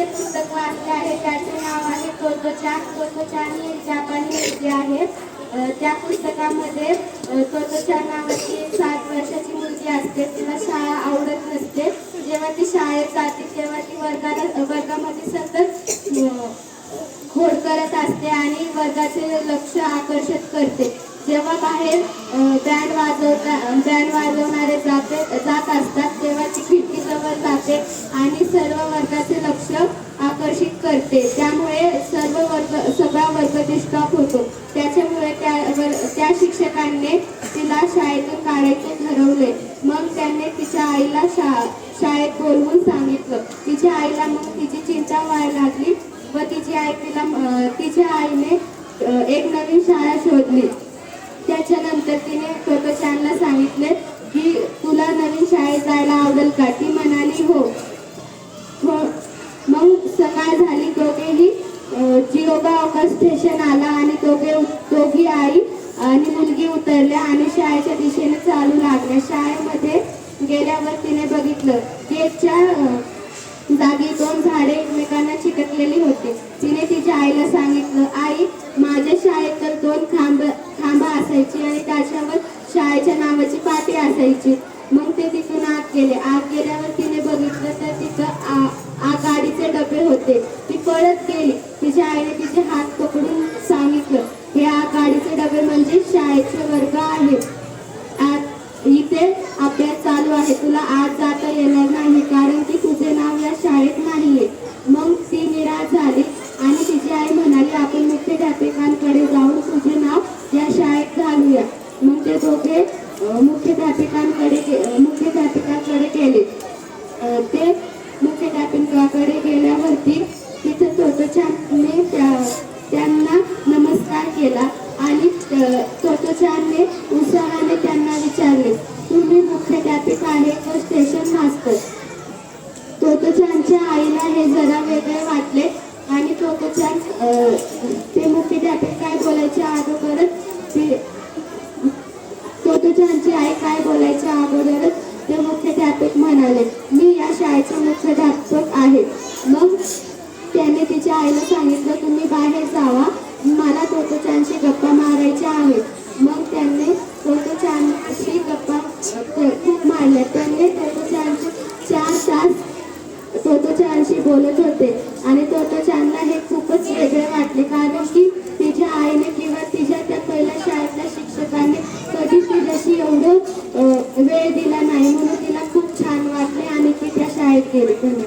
जे पुस्तक वाचले आहे. त्याचे नाव आहे तोतोचान तोतोचान ही एक जापानी मुलगी आहे. त्या पुस्तकामध्ये अ, तोतोचान नावाची एक सात वर्षाची मुलगी असते. तिला शाळा आवडत नसते. जेव्हा ती शाळेत जाते तेव्हा ती वर्गाला वर्गामध्ये सतत अ, खोड करत असते आणि वर्गाचे लक्ष आकर्षित करते. जेव्हा बाहेर बँड वाजवता बँड वाजवणारे जाते जात असतात तेव्हा ती आणि सर्व वर्गाचे लक्ष आकर्षित करते. त्यामुळे सर्व वर्ग सगळा वर्ग डिस्टॉप होतो. त्याच्यामुळे त्या त्या शिक्षकांनी तिला शाळेतून काढायचे ठरवले मग त्यांनी तिच्या आईला शा शाळेत बोलवून सांगितलं. तिच्या आईला मग तिची चिंता व्हायला लागली व तिची आई तिला तिच्या आईने एक नवीन शाळा शोधली. त्याच्यानंतर तिने टोटोचानला सांगितले की तुला नवीन शाळेत जायला आवडेल का? ती म्हणाली हो. स्टेशन आला आणि दोघे दोघी आई आणि मुलगी उतरल्या आणि शाळेच्या दिशेने चालू लागल्या. शाळेमध्ये गेल्यावर तिने बघितलं गेटच्या जागी दोन झाडे एकमेकांना चिकटलेली होती. तिने तिच्या आईला सांगितलं आई माझ्या शाळेत तर दोन खांब खांब असायची आणि त्याच्यावर शाळेच्या नावाची पाटी असायची. मग ते तिथून आत गेले. आत गेल्यावर तिने बघितलं तर तिथं आ आ गाडीचे डबे होते. ती पळत गेली. तिच्या आईने आज येणार नाही कारण की तुझे नाव या शाळेत नाहीये. मग ती निराश झाली आणि तिची आई म्हणाली आपण मुख्याध्यापकांकडे जाऊन तुझे नाव या शाळेत घालूया. मग ते दोघे मुख्याध्यापिकांकडे मुख्याध्यापिकांकडे गे- गेले. ते मुख्याध्यापिकाकडे गेल्यावरती तिथे तोतोचानने त्या त्यांना नमस्कार केला. म्हणाले मी या शाळेचा मुख्याध्यापक आहे. मग त्याने तिच्या आईला सांगितलं तुम्ही बाहेर जावा मला तोतोचानशी गप्पा मारायच्या आहेत. मग त्यांनी तोतोचानशी गप्पा खूप मारल्या. त्याने तोतोचानचे चार तास तोतोचांशी बोलत होते. आणि तोतोचांना हे खूपच वेगळे वाटले कारण की तिच्या आईने किंवा तिच्या त्या पहिल्या शाळेतल्या शिक्षकांनी कधीच तिच्याशी एवढं वेळ दिला नाही म्हणून